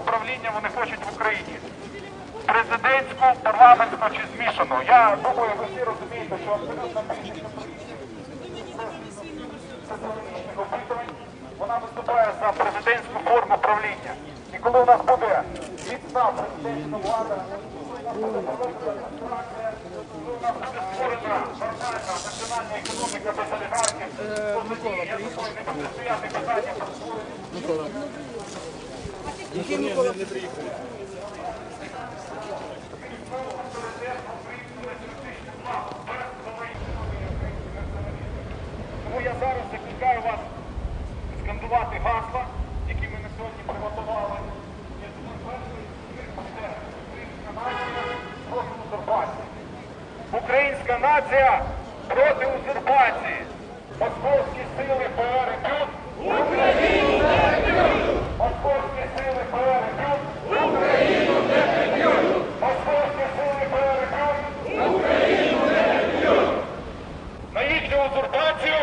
Управління вони хочуть в Україні. Президентську, парламентську чи змішану. Я думаю, ви всі розумієте, що абсолютно більшість соціологічних опитувань вона виступає за президентську форму правління. І коли у нас буде міцна президентська влада, коли у нас буде створена нормальна національна економіка без олігархів, то тоді я думаю, не буде стояти питання про створення. Тому я зараз закликаю вас скандувати гасла, які ми на сьогодні приготували. Українська нація проти узурпації. цю узурпацію.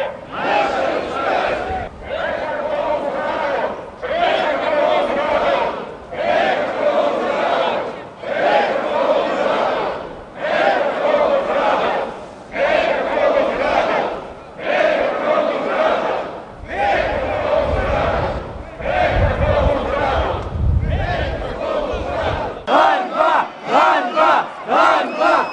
Ганьба! Ганьба! Ганьба!